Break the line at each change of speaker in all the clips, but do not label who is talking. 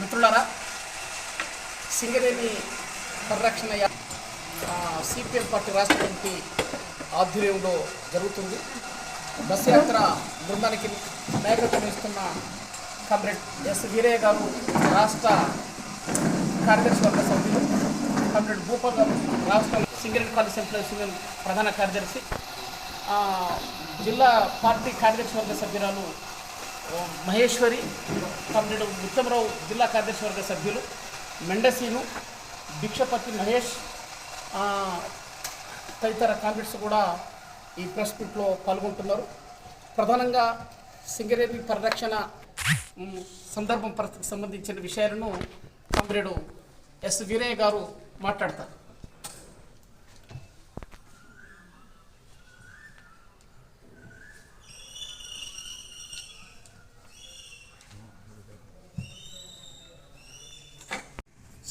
మిత్రులారా సింగరేణి పరిరక్షణ CPM party రాష్ట్ర కమిటీ ఆధ్వర్యంలో జరుగుతుంది. బస్ యాత్ర బృందానికి నాయకత్వం వహిస్తున్న కామ్రేడ్ ఎస్ వీరయ్య గారు రాష్ట్ర కార్యదర్శి వర్గ సభ్యులు కామ్రేడ్ భూపాల్ గారు రాష్ట్ర సింగరేణి కాలేజ్ ఎంప్లాయీస్ యూనియన్ ప్రధాన కార్యదర్శి జిల్లా పార్టీ కార్యదర్శి వర్గ సభ్యురాలు మహేశ్వరి కమ్రేడు ఉత్తమరావు జిల్లా కార్యదర్శి వర్గ సభ్యులు మెండసీను భిక్షపతి మహేష్ తదితర కాంగ్రెస్ కూడా ఈ ప్రెస్ మీట్లో పాల్గొంటున్నారు. ప్రధానంగా సింగరేణి పరిరక్షణ సందర్భం పరిస్థితికి సంబంధించిన విషయాలను కామ్రేడు ఎస్ వీరయ్య గారు మాట్లాడతారు.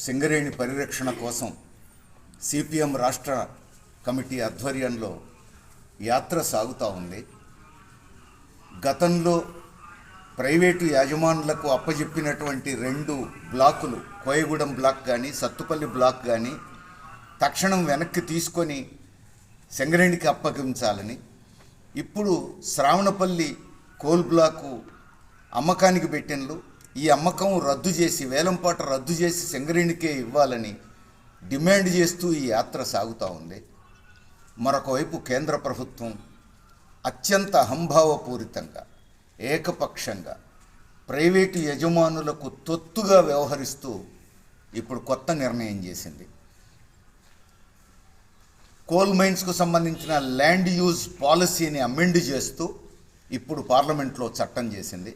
సింగరేణి పరిరక్షణ కోసం సిపిఎం రాష్ట్ర కమిటీ ఆధ్వర్యంలో యాత్ర సాగుతూ ఉంది. గతంలో ప్రైవేటు యాజమానులకు అప్పజెప్పినటువంటి రెండు బ్లాకులు కోయగూడెం బ్లాక్ కానీ సత్తుపల్లి బ్లాక్ కానీ తక్షణం వెనక్కి తీసుకొని సింగరేణికి అప్పగించాలని. ఇప్పుడు శ్రావణపల్లి కోల్ బ్లాకు అమ్మకానికి పెట్టినలు ఈ అమ్మకం రద్దు చేసి వేలంపాట రద్దు చేసి సింగరేణికే ఇవ్వాలని డిమాండ్ చేస్తూ ఈ యాత్ర సాగుతూ ఉంది. మరొకవైపు కేంద్ర ప్రభుత్వం అత్యంత అహంభావపూరితంగా ఏకపక్షంగా ప్రైవేటు యజమానులకు తొత్తుగా వ్యవహరిస్తూ ఇప్పుడు కొత్త నిర్ణయం చేసింది. కోల్ మైన్స్కు సంబంధించిన ల్యాండ్ యూజ్ పాలసీని అమెండ్ చేస్తూ ఇప్పుడు పార్లమెంట్లో చట్టం చేసింది.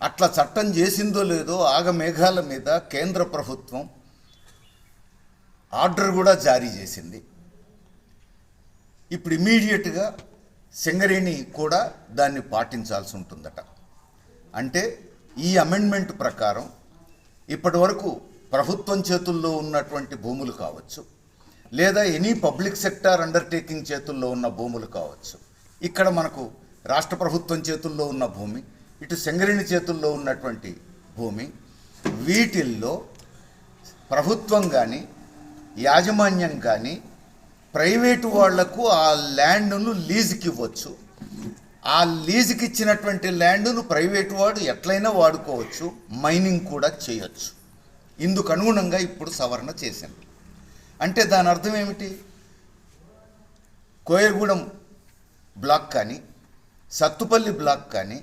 అట్లా చట్టం చేసిందో లేదో ఆగమేఘాల మీద కేంద్ర ప్రభుత్వం ఆర్డర్ కూడా జారీ చేసింది. ఇప్పుడు ఇమీడియట్గా సింగరేణి కూడా దాన్ని పాటించాల్సి ఉంటుందట. అంటే ఈ అమెండ్మెంట్ ప్రకారం ఇప్పటి వరకు ప్రభుత్వం చేతుల్లో ఉన్నటువంటి భూములు కావచ్చు లేదా ఎనీ పబ్లిక్ సెక్టార్ అండర్టేకింగ్ చేతుల్లో ఉన్న భూములు కావచ్చు. ఇక్కడ మనకు రాష్ట్ర ప్రభుత్వం చేతుల్లో ఉన్న భూమి ఇటు సింగరేణి చేతుల్లో ఉన్నటువంటి భూమి వీటిల్లో ప్రభుత్వం కానీ యాజమాన్యం కానీ ప్రైవేటు వాళ్ళకు ఆ ల్యాండ్ను లీజుకి ఇవ్వచ్చు ఆ లీజుకి ఇచ్చినటువంటి ల్యాండ్ను ప్రైవేటు వాడు ఎట్లయినా వాడుకోవచ్చు మైనింగ్ కూడా చేయొచ్చు. ఇందుకు అనుగుణంగా ఇప్పుడు సవరణ చేసింది అంటే దాని అర్థం ఏమిటి? కోయగూడెం బ్లాక్ కానీ సత్తుపల్లి బ్లాక్ కానీ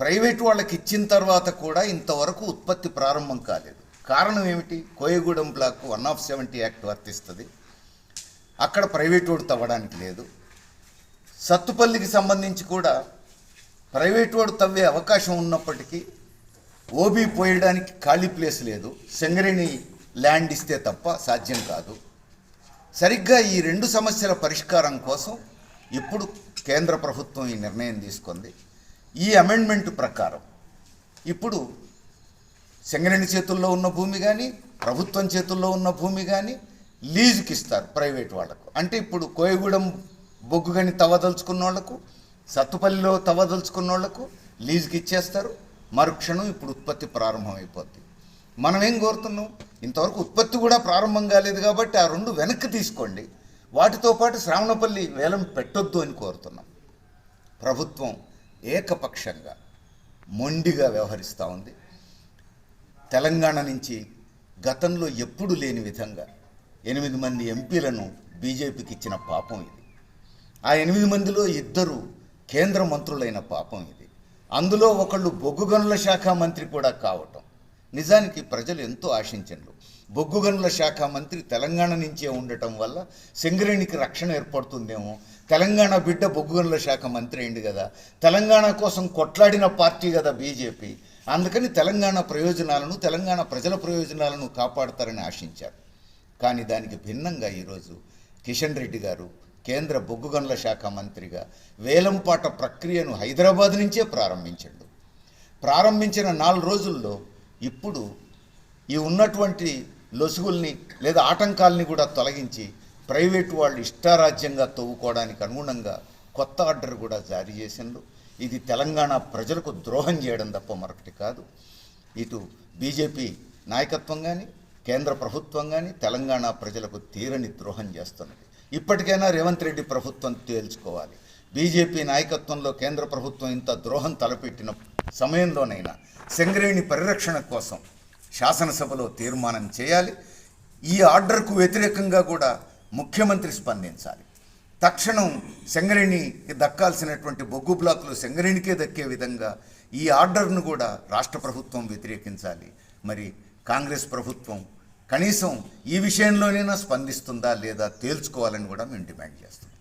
ప్రైవేట్ వాళ్ళకి ఇచ్చిన తర్వాత కూడా ఇంతవరకు ఉత్పత్తి ప్రారంభం కాలేదు. కారణం ఏమిటి? Koyagudem block one of seventy act వర్తిస్తుంది. అక్కడ ప్రైవేట్ వాడు తవ్వడానికి లేదు. సత్తుపల్లికి సంబంధించి కూడా ప్రైవేట్ వాడు తవ్వే అవకాశం ఉన్నప్పటికీ ఓబీ పోయడానికి ఖాళీ ప్లేస్ లేదు. సింగరేణి ల్యాండ్ ఇస్తే తప్ప సాధ్యం కాదు. సరిగ్గా ఈ రెండు సమస్యల పరిష్కారం కోసం ఇప్పుడు కేంద్ర ప్రభుత్వం ఈ నిర్ణయం తీసుకుంది. ఈ అమెండ్మెంట్ ప్రకారం ఇప్పుడు సింగరేణి చేతుల్లో ఉన్న భూమి కానీ ప్రభుత్వం చేతుల్లో ఉన్న భూమి కానీ లీజుకి ఇస్తారు ప్రైవేట్ వాళ్ళకు. అంటే ఇప్పుడు కోయగూడెం బొగ్గు గని తవ్వదలుచుకున్న వాళ్ళకు సత్తుపల్లిలో తవ్వదలుచుకున్న వాళ్ళకు లీజుకి ఇచ్చేస్తారు. మరుక్షణం ఇప్పుడు ఉత్పత్తి ప్రారంభమైపోద్ది. మనం ఏం కోరుతున్నాం? ఇంతవరకు ఉత్పత్తి కూడా ప్రారంభం కాలేదు కాబట్టి ఆ రెండు వెనక్కి తీసుకోండి. వాటితో పాటు శ్రావణపల్లి వేలం పెట్టొద్దు అని కోరుతున్నాం. ప్రభుత్వం ఏకపక్షంగా మొండిగా వ్యవహరిస్తూ ఉంది. తెలంగాణ నుంచి గతంలో ఎప్పుడు లేని విధంగా ఎనిమిది మంది ఎంపీలను బీజేపీకి ఇచ్చిన పాపం ఇది. ఆ ఎనిమిది మందిలో ఇద్దరు కేంద్ర మంత్రులైన పాపం ఇది. అందులో ఒకళ్ళు బొగ్గు గనుల శాఖ మంత్రి కూడా కావటం. నిజానికి ప్రజలు ఎంతో ఆశించండు బొగ్గు గనుల శాఖ మంత్రి తెలంగాణ నుంచే ఉండటం వల్ల సింగరేణికి రక్షణ ఏర్పడుతుందేమో. తెలంగాణ బిడ్డ బొగ్గు గనుల శాఖ మంత్రి అయింది కదా. తెలంగాణ కోసం కొట్లాడిన పార్టీ కదా బీజేపీ. అందుకని తెలంగాణ ప్రయోజనాలను తెలంగాణ ప్రజల ప్రయోజనాలను కాపాడతారని ఆశించారు. కానీ దానికి భిన్నంగా ఈరోజు కిషన్ రెడ్డి గారు కేంద్ర బొగ్గు గనుల శాఖ మంత్రిగా వేలంపాట ప్రక్రియను హైదరాబాద్ నుంచే ప్రారంభించాడు. ప్రారంభించిన నాలుగు రోజుల్లో ఇప్పుడు ఈ ఉన్నటువంటి లొసుగుల్ని లేదా ఆటంకాల్ని కూడా తొలగించి ప్రైవేటు వాళ్ళు ఇష్టారాజ్యంగా తవ్వుకోవడానికి అనుగుణంగా కొత్త ఆర్డర్ కూడా జారీ చేసిండ్రు. ఇది తెలంగాణ ప్రజలకు ద్రోహం చేయడం తప్ప మరొకటి కాదు. ఇటు బీజేపీ నాయకత్వం కానీ కేంద్ర ప్రభుత్వం కానీ తెలంగాణ ప్రజలకు తీరని ద్రోహం చేస్తున్నది. ఇప్పటికైనా రేవంత్ రెడ్డి ప్రభుత్వం తేల్చుకోవాలి. బీజేపీ నాయకత్వంలో కేంద్ర ప్రభుత్వం ఇంత ద్రోహం తలపెట్టిన సమయంలోనైనా సింగరేణి పరిరక్షణ కోసం శాసనసభలో తీర్మానం చేయాలి. ఈ ఆర్డర్కు వ్యతిరేకంగా కూడా ముఖ్యమంత్రి స్పందించాలి. తక్షణం సెంగరేణికి దక్కాల్సినటువంటి బొగ్గు బ్లాకులు సెంగరేణికే దక్కే విధంగా ఈ ఆర్డర్ను కూడా రాష్ట్ర ప్రభుత్వం వ్యతిరేకించాలి. మరి కాంగ్రెస్ ప్రభుత్వం కనీసం ఈ విషయంలోనైనా స్పందిస్తుందా లేదా తేల్చుకోవాలని కూడా మేము డిమాండ్ చేస్తాం